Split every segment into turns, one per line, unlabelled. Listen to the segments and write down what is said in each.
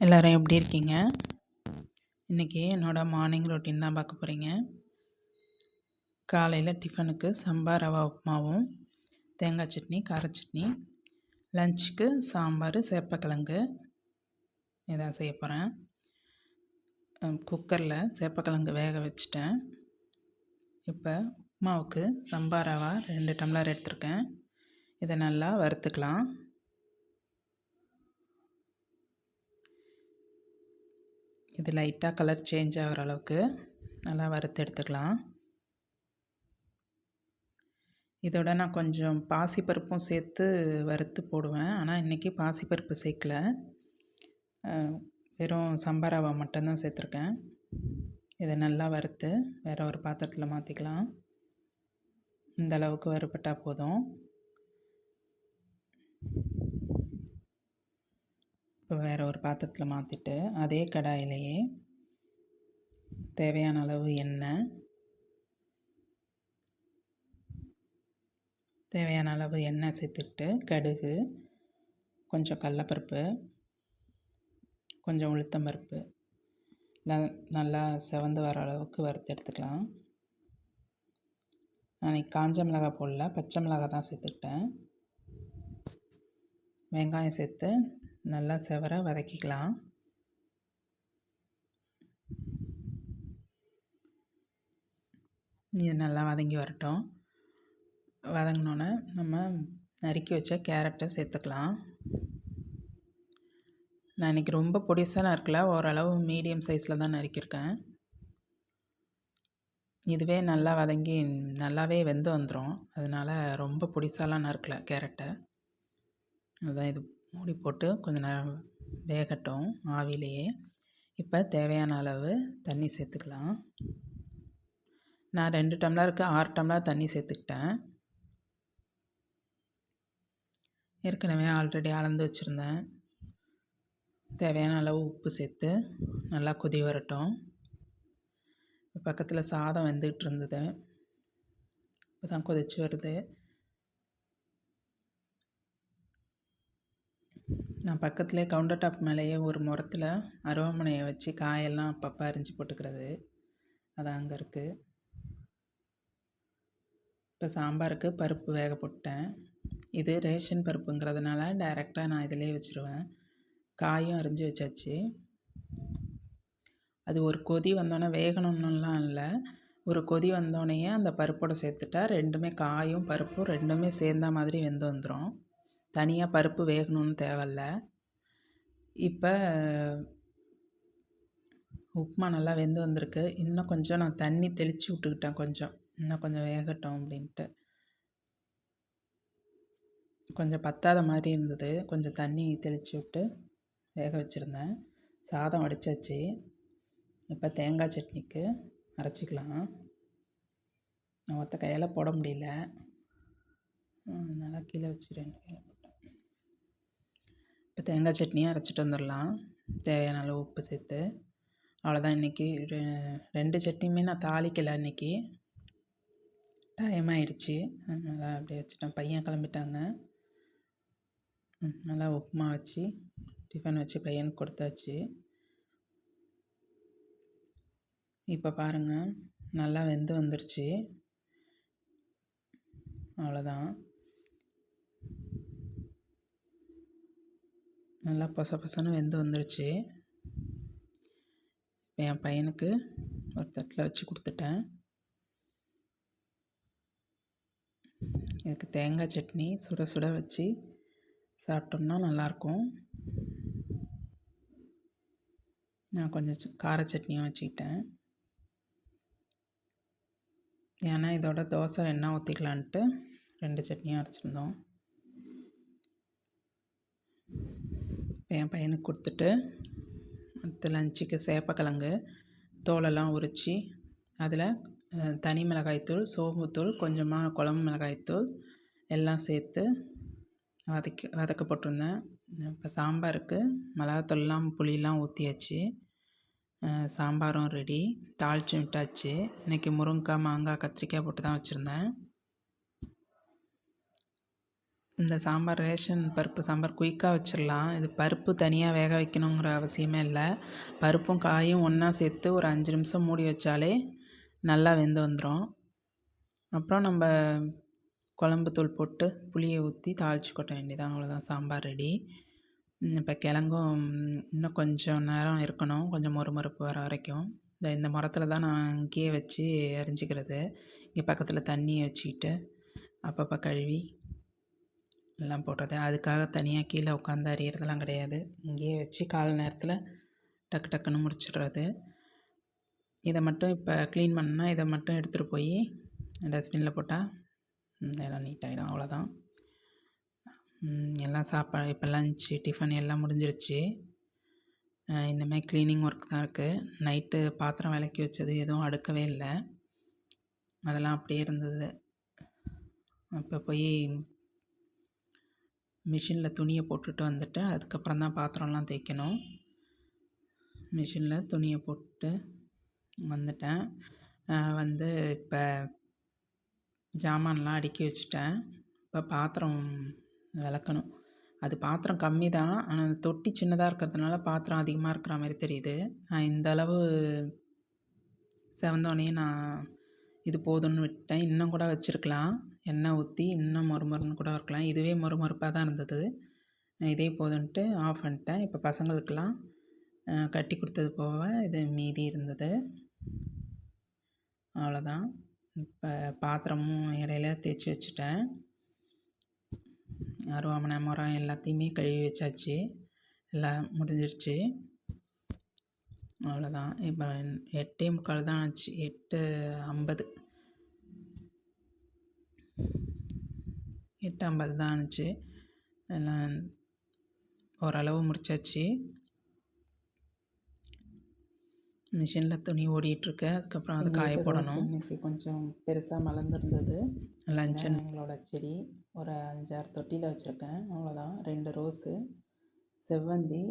எல்லோரும் எப்படி இருக்கீங்க? இன்றைக்கி என்னோடய மார்னிங் ரொட்டீன் தான் பார்க்க போகிறீங்க காலையில் டிஃபனுக்கு சம்பா ரவா உப்புமாவும் தேங்காய் சட்னி கார சட்னி லஞ்சுக்கு சாம்பார் சேப்பக்கிழங்கு. இதான் செய்ய போகிறேன் குக்கரில் சேப்பக்கிழங்கு வேக வச்சுட்டேன். இப்போ உப்புமாவுக்கு சம்பா ரவா ரெண்டு டம்ளர் எடுத்திருக்கேன். இதை நல்லா வறுத்துக்கலாம். இது லைட்டாக கலர் சேஞ்ச் ஆகிற அளவுக்கு நல்லா வறுத்து எடுத்துக்கலாம். இதோட நான் கொஞ்சம் பாசிப்பருப்பும் சேர்த்து வறுத்து போடுவேன். ஆனால் இன்றைக்கி பாசிப்பருப்பு சேர்க்கல. வெறும் சம்பா மட்டும்தான் சேர்த்துருக்கேன். இதை நல்லா வறுத்து வேறு ஒரு பாத்திரத்தில் மாற்றிக்கலாம் இந்த அளவுக்கு வறுப்பட்டால் போதும். இப்போ வேறு ஒரு பாத்திரத்தில் மாற்றிட்டு அதே கடாயிலேயே தேவையான அளவு எண்ணெய் தேவையான அளவு எண்ணெய் சேர்த்துக்கிட்டு கடுகு கொஞ்சம் கடலப்பருப்பு கொஞ்சம் உளுத்தம் பருப்பு நல்லா செவந்து வர அளவுக்கு வறுத்து எடுத்துக்கலாம். நான் காஞ்ச மிளகாய் போடல பச்சை மிளகாய் தான் சேர்த்துக்கிட்டேன். வெங்காயம் சேர்த்து நல்லா செவர வதக்கிக்கலாம். இது நல்லா வதங்கி வரட்டும். வதங்கினோன்னே நம்ம நறுக்கி வச்ச கேரட்டை சேர்த்துக்கலாம். நான் இன்றைக்கி ரொம்ப பொடிசாக நறுக்கல ஓரளவு மீடியம் சைஸில் தான் நறுக்கியிருக்கேன். இதுவே நல்லா வதங்கி நல்லாவே வெந்து வந்துடும் அதனால் ரொம்ப பொடிசாலாம் நறுக்கல கேரட்டை. அதுதான் இது மூடி போட்டு கொஞ்சம் நேரம் வேகட்டும் ஆவிலேயே இப்போ தேவையான அளவு தண்ணி சேர்த்துக்கலாம். நான் ரெண்டு டம்ளருக்கு ஆறு டம்ளர் தண்ணி சேர்த்துக்கிட்டேன். ஏற்கனவே ஆல்ரெடி அளந்து வச்சுருந்தேன். தேவையான அளவு உப்பு சேர்த்து நல்லா கொதி வரட்டும். பக்கத்தில் சாதம் வெந்துக்கிட்டு இருந்தது. இப்போ தான் கொதிச்சு வருது. நான் பக்கத்துலேயே கவுண்டர் டாப் மேலேயே ஒரு முரத்தில் அருவாமனையை வச்சு காயெல்லாம் அப்பப்போ அரிஞ்சு போட்டுக்கிறது. அது அங்கே இருக்குது இப்போ சாம்பாருக்கு பருப்பு வேக போட்டேன் இது ரேஷன் பருப்புங்கிறதுனால டைரெக்டாக நான் இதிலே வச்சுருவேன். காயும் அரிஞ்சு வச்சாச்சு. அது ஒரு கொதி வந்தோடனே வேகணும்னுலாம் இல்லை. ஒரு கொதி வந்தோடனேயே அந்த பருப்போடு சேர்த்துட்டா ரெண்டுமே காயும் பருப்பும் ரெண்டுமே சேர்ந்த மாதிரி வெந்து வந்துடும் தனியாக பருப்பு வேகணும்னு தேவையில்ல. இப்போ உப்புமா நல்லா வெந்து வந்திருக்கு. இன்னும் கொஞ்சம் நான் தண்ணி தெளித்து விட்டுக்கிட்டேன் கொஞ்சம். இன்னும் கொஞ்சம் வேகட்டும் அப்படின்ட்டு. கொஞ்சம் பத்தாத மாதிரி இருந்தது. கொஞ்சம் தண்ணி தெளித்து விட்டு வேக வச்சுருந்தேன். சாதம் வடித்தாச்சு இப்போ தேங்காய் சட்னிக்கு அரைச்சிக்கலாம். நான் ஒத்த கையால் போட முடியல. அதனால் கீழே வச்சுருவேன் இப்போ தேங்காய் சட்னியும் அரைச்சிட்டு வந்துடலாம் தேவையான அளவு உப்பு சேர்த்து. அவ்வளோதான் இன்றைக்கி ரெ ரெண்டு சட்னியுமே நான் தாளிக்கலை இன்றைக்கி டைம் ஆகிடுச்சி அதனால் அப்படியே வச்சுட்டேன். பையன் கிளம்பிட்டாங்க. நல்லா உப்புமா வச்சு டிஃபன் வச்சு பையனுக்கு கொடுத்தாச்சு. இப்போ பாருங்கள் நல்லா வெந்து வந்துருச்சு. அவ்வளோதான் நல்லா பொச பொசன்னு வெந்து வந்துடுச்சு என் பையனுக்கு ஒரு தட்டில் வச்சு கொடுத்துட்டேன். இதுக்கு தேங்காய் சட்னி சுட சுட வச்சு சாப்பிட்டோம்னா நல்லாயிருக்கும். நான் கொஞ்சம் கார சட்னியும் வச்சுக்கிட்டேன். ஏன்னா இதோட தோசை எண்ணெய் ஊற்றிக்கலான்ட்டு ரெண்டு சட்னியும் அரைச்சிருந்தோம். என் பையனுக்கு கொடுத்துட்டு அடுத்து லஞ்சுக்கு சேப்பக்கிழங்கு தோலெல்லாம் உரித்து அதில் தனி மிளகாய்த்தூள் சோம்புத்தூள் கொஞ்சமாக குழம்பு மிளகாய்த்தூள் எல்லாம் சேர்த்து வதக்கி வதக்க போட்டிருந்தேன். இப்போ சாம்பாருக்கு மிளகாத்தூள்லாம் புளியெலாம் ஊற்றியாச்சு சாம்பாரும் ரெடி தாளித்து விட்டாச்சு. இன்றைக்கி முருங்கைக்காய் மாங்காய் கத்திரிக்காய் போட்டு தான் வச்சுருந்தேன். இந்த சாம்பார் ரேஷன் பருப்பு சாம்பார் குயிக்காக வச்சிடலாம் இது பருப்பு தனியாக வேக வைக்கணுங்கிற அவசியமே இல்லை. பருப்பும் காயும் ஒன்றா சேர்த்து ஒரு அஞ்சு நிமிஷம் மூடி வச்சாலே நல்லா வெந்து வந்துடும் அப்புறம் நம்ம குழம்பு தூள் போட்டு புளியை ஊற்றி தாளித்து கொட்ட வேண்டியதான் அவ்வளோதான் சாம்பார் ரெடி இப்போ கிழங்கும் இன்னும் கொஞ்சம் நேரம் இருக்கணும். கொஞ்சம் மொறுமொறுப்பு வர வரைக்கும். இந்த இந்த முறத்துல தான் நான் இங்கேயே வச்சு அரிஞ்சிக்கிறது. இங்கே பக்கத்தில் தண்ணியை வச்சுக்கிட்டு அப்பப்போ கழுவி எல்லாம் போடுறது. அதுக்காக தனியாக கீழே உட்காந்து அறியறதெல்லாம் கிடையாது. இங்கேயே வச்சு காலை நேரத்தில் டக்கு டக்குன்னு முடிச்சிடுறது. இதை மட்டும் இப்போ க்ளீன் பண்ணால் இதை மட்டும் எடுத்துகிட்டு போய் டஸ்ட்பினில் போட்டால் எல்லாம் நீட்டாகிடும் அவ்வளோதான் எல்லாம் சாப்பாடு இப்போ லன்ச்சு டிஃபன் எல்லாம் முடிஞ்சிருச்சு. இனிமேல் க்ளீனிங் ஒர்க் தான் இருக்குது நைட்டு பாத்திரம் விளக்கி வச்சது எதுவும் அடுக்கவே இல்லை. அதெல்லாம் அப்படியே இருந்தது. இப்போ போய் மிஷினில் துணியை போட்டுட்டு வந்துட்டு அதுக்கப்புறம் தான் பாத்திரம்லாம் தேய்க்கணும். மிஷினில் துணியை போட்டு வந்துட்டேன். வந்து இப்போ ஜாமான்லாம் அடுக்கி வச்சுட்டேன். இப்போ பாத்திரம் விளக்கணும். அது பாத்திரம் கம்மி தான் ஆனால் அந்த தொட்டி சின்னதாக இருக்கிறதுனால பாத்திரம் அதிகமாக இருக்கிற மாதிரி தெரியுது. நான் இந்த அளவு செவந்தோடனே நான் இது போதும்னு விட்டேன். இன்னும் கூட வச்சுருக்கலாம். எண்ணெய் ஊற்றி இன்னும் மொறுமொறுன்னு கூட இருக்கலாம் இதுவே மொறுமொறுப்பாக தான் இருந்தது. நான் இதே போதுன்ட்டு ஆஃப் பண்ணிட்டேன். இப்போ பசங்களுக்கெல்லாம் கட்டி கொடுத்தது போக இது மீதி இருந்தது. அவ்வளோதான் இப்போ பாத்திரமும் இடையில தேய்ச்சி வச்சுட்டேன். அருவாமனை மரம் எல்லாத்தையுமே கழுவி வச்சாச்சு. எல்லாம் முடிஞ்சிருச்சு. அவ்வளோதான் இப்போ எட்டே முக்கால் தான் ஆச்சு. எட்டு ஐம்பது. எட்டு ஐம்பது தான் ஆச்சு. எல்லாம் ஓரளவு முடிச்சாச்சு. மிஷினில் துணி ஓடிட்டுருக்கு. அதுக்கப்புறம் அது காய போடணும். இன்றைக்கி கொஞ்சம் பெருசாக மலர்ந்துருந்தது. லஞ்சன் எங்களோட செடி ஒரு அஞ்சாறு தொட்டியில் வச்சுருக்கேன். அவ்வளோதான் ரெண்டு ரோஸு செவ்வந்தி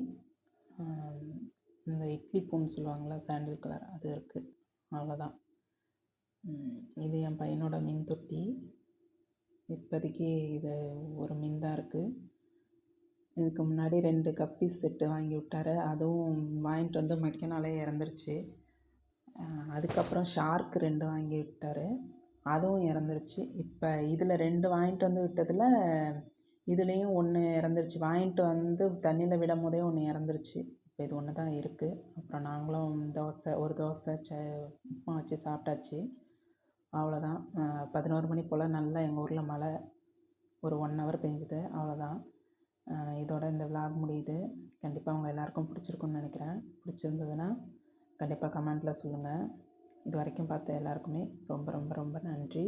இந்த இட்லி பூன்னு சொல்லுவாங்களா சாண்டில் கலர். அது இருக்குது அவ்வளோதான் இது என் பையனோட மின் தொட்டி. இப்போதைக்கு இது ஒரு மின் தான் இருக்குது இதுக்கு முன்னாடி ரெண்டு கப்பீஸ் செட்டு வாங்கி விட்டாரு. அதுவும் வாங்கிட்டு வந்து மக்க நாளே இறந்துருச்சு அதுக்கப்புறம் ஷார்க்கு ரெண்டு வாங்கி விட்டார். அதுவும் இறந்துருச்சு. இப்போ இதில் ரெண்டு வாங்கிட்டு வந்து விட்டதில் இதுலேயும் ஒன்று இறந்துருச்சு. வாங்கிட்டு வந்து தண்ணியில் விடும் போதே ஒன்று இறந்துருச்சு. இப்போ இது ஒன்று தான் இருக்குது அப்புறம் நாங்களும் தோசை ஒரு தோசை ச உப்புமா வச்சு சாப்பிட்டாச்சு. அவ்வளோதான் பதினோரு மணி போல் நல்லா எங்கள் ஊரில் மழை ஒரு ஒன் ஹவர் பெஞ்சுது அவ்வளோதான் இதோட இந்த விலாக் முடியுது. கண்டிப்பாக உங்கள் எல்லாேருக்கும் பிடிச்சிருக்குன்னு நினைக்கிறேன். பிடிச்சிருந்ததுன்னா கண்டிப்பாக கமெண்ட்டில் சொல்லுங்கள் இது வரைக்கும் பார்த்த எல்லாருக்குமே ரொம்ப ரொம்ப ரொம்ப நன்றி.